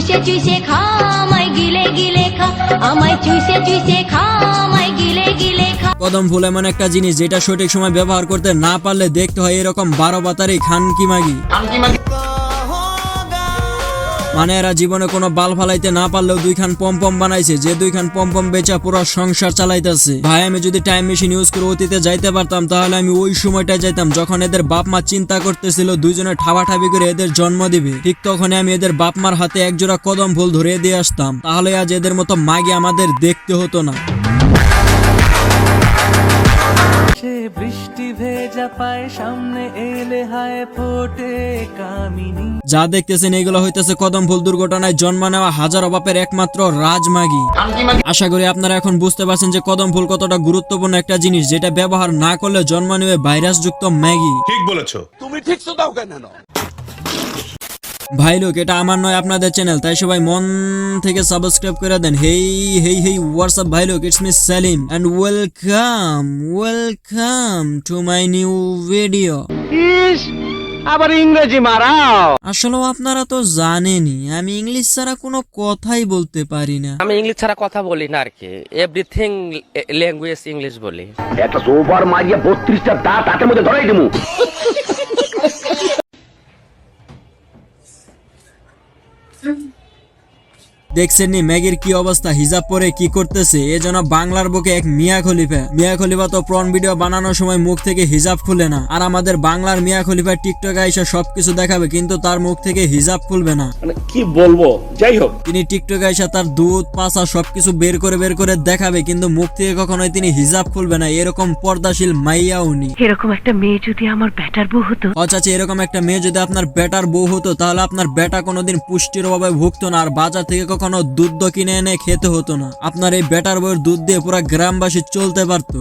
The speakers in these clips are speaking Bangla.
চুষে চুষে খা আমায় গিলে গিলে খা আমায় চুষে চুষে খা আমায় গিলে গিলে খা। কদম ফুল এমন একটা জিনিস যেটা সঠিক সময় ব্যবহার করতে না পারলে দেখতে হয় এরকম বারো বাতারি খানকি মাগি। মানে এরা জীবনে কোনো বাল ফালাইতে না পারলেও দুইখান পম পম বানাইছে, যে দুইখান পম পম বেচা পুরো সংসার চালাইতেছে। ভাই, আমি যদি টাইম মেশিন ইউজ করে অতীতে যাইতে পারতাম, তাহলে আমি ওই সময়টায় যাইতাম যখন এদের বাপ মা চিন্তা করতেছিল দুইজনে ঠাবাঠাবি করে এদের জন্ম দিবে। ঠিক তখনই আমি এদের বাপ মার হাতে একজোড়া কদম ফুল ধরিয়ে দিয়ে আসতাম। তাহলে আজ এদের মতো মাগে আমাদের দেখতে হতো না। বৃষ্টি ভেজা পায় সামনে এলে হায় ফোটে কামিনী। যা দেখতেছেন এগুলো হইতেছে কদম ফুল দুর্ঘটনায় জন্ম নেওয়া হাজার অবাপের একমাত্র রাজমাগি। আশা করি আপনারা এখন বুঝতে পারছেন যে কদম ফুল কতটা গুরুত্বপূর্ণ একটা জিনিস যেটা ব্যবহার না করলে জন্ম নেবে ভাইরাস যুক্ত ম্যাগি। ঠিক বলেছ। ভাই লোক এটা আমার নয় আপনাদের চ্যানেল তাই সবাই মন থেকে সাবস্ক্রাইব করে দেন। হেই হেই হেই হোয়াটসঅ্যাপ ভাই লোক it's me Salim and welcome welcome to my new video আবার ইংরেজি মারাও। আসলে আপনারা তো জানেনই আমি ইংলিশ ছাড়া কোনো কথাই বলতে পারি না। আমি ইংলিশ ছাড়া কথা বলি না আর কি এভরিথিং ল্যাঙ্গুয়েজ ইংলিশ বলি। একটা সোফার মারিয়া বত্রিশটা দাঁত হাতের মধ্যে ধরাই দিমু। 嗯 নি ম্যাগির কি অবস্থা? হিজাব পরে কি করতেছে? এ যেন বাংলার বুকে এক মিয়া খলিফা। মিয়া খলিফা তো প্রন ভিডিও বানানোর সময় মুখ থেকে হিজাব খুলে না। আর আমাদের বাংলার মিয়া খলিফা টিকটকে এসে সবকিছু দেখাবে কিন্তু তার মুখ থেকে হিজাব খুলবে না। মানে কি বলব? যাই হোক। তিনি টিকটকে এসে তার দুধ পাশা সবকিছু বের করে বের করে দেখাবে কিন্তু মুখ থেকে কখনোই তিনি হিজাব খুলবে না। এরকম পর্দাশীল মাইয়া উনি। এরকম একটা মেয়ে যদি আমার ব্যাটার বউ হতো? অচাচি এরকম একটা মেয়ে যদি আপনার বেটার বউ হতো তাহলে আপনার বেটা কোনোদিন পুষ্টির অভাবে ভুগতো না। আর বাজার থেকে কখনো দুধ কিনে এনে খেতে হতো না। আপনার এই বেটার বউয়ের দুধ দিয়ে পুরো গ্রামবাসী চলতে পারতো।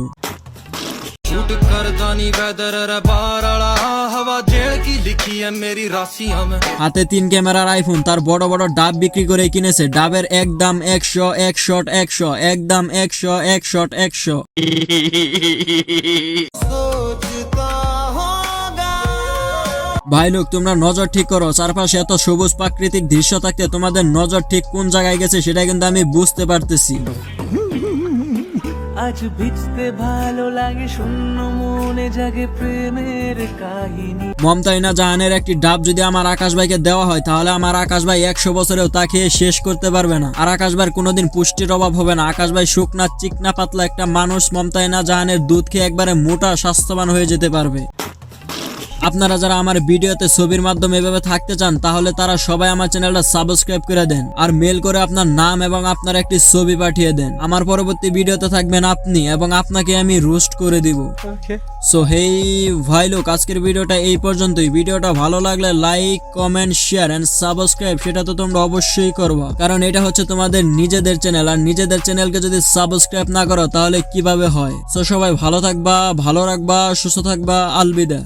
হাতে তিন ক্যামেরার আইফোন তার বড় বড় ডাব বিক্রি করে কিনেছে। ডাবের এক দাম একশো এক শট একশো এক দাম একশো এক শট একশো। ভাই লোক তোমরা নজর ঠিক করো চারপাশে এত সবুজ প্রাকৃতিক দৃশ্য থাকতে তোমাদের নজর ঠিক কোন জায়গায় গেছে সেটা কিন্তু আমি বুঝতে পারতেছি। আজ ভিজতে ভালো লাগে শূন্য মনে জাগে প্রেমের কাহিনী। মমতাইনা জাহানের একটি ডাব যদি আমার আকাশ ভাইকে দেওয়া হয় তাহলে আমার আকাশ ভাই একশো বছরেও তা খেয়ে শেষ করতে পারবে না। আর আকাশ ভাইয়ের কোনোদিন পুষ্টির অভাব হবে না। আকাশ ভাই শুকনা চিকনা পাতলা একটা মানুষ মমতাইনা জাহানের দুধ খেয়ে একবারে মোটা স্বাস্থ্যবান হয়ে যেতে পারবে। আপনারা যারা আমার ভিডিওতে ছবির মাধ্যমে এভাবে থাকতে চান তাহলে তারা সবাই আমার চ্যানেলটা সাবস্ক্রাইব করে দেন আর মেল করে আপনার নাম এবং আপনার একটি ছবি পাঠিয়ে দেন। আমার পরবর্তী ভিডিওতে থাকবেন আপনি এবং আপনাকে আমি রোস্ট করে দিব। সো হেই ভাই লোক আজকের ভিডিওটা এই পর্যন্তই। ভিডিওটা ভালো লাগলে like comment share and subscribe সেটা তো তোমরা অবশ্যই করবা। কারণ এটা হচ্ছে তোমাদের নিজেদের চ্যানেল আর নিজেদের চ্যানেলকে যদি সাবস্ক্রাইব না করো তাহলে কীভাবে হয়? সো সবাই ভালো থাকবা ভালো রাখবা সুস্থ থাকবা আলবিদা।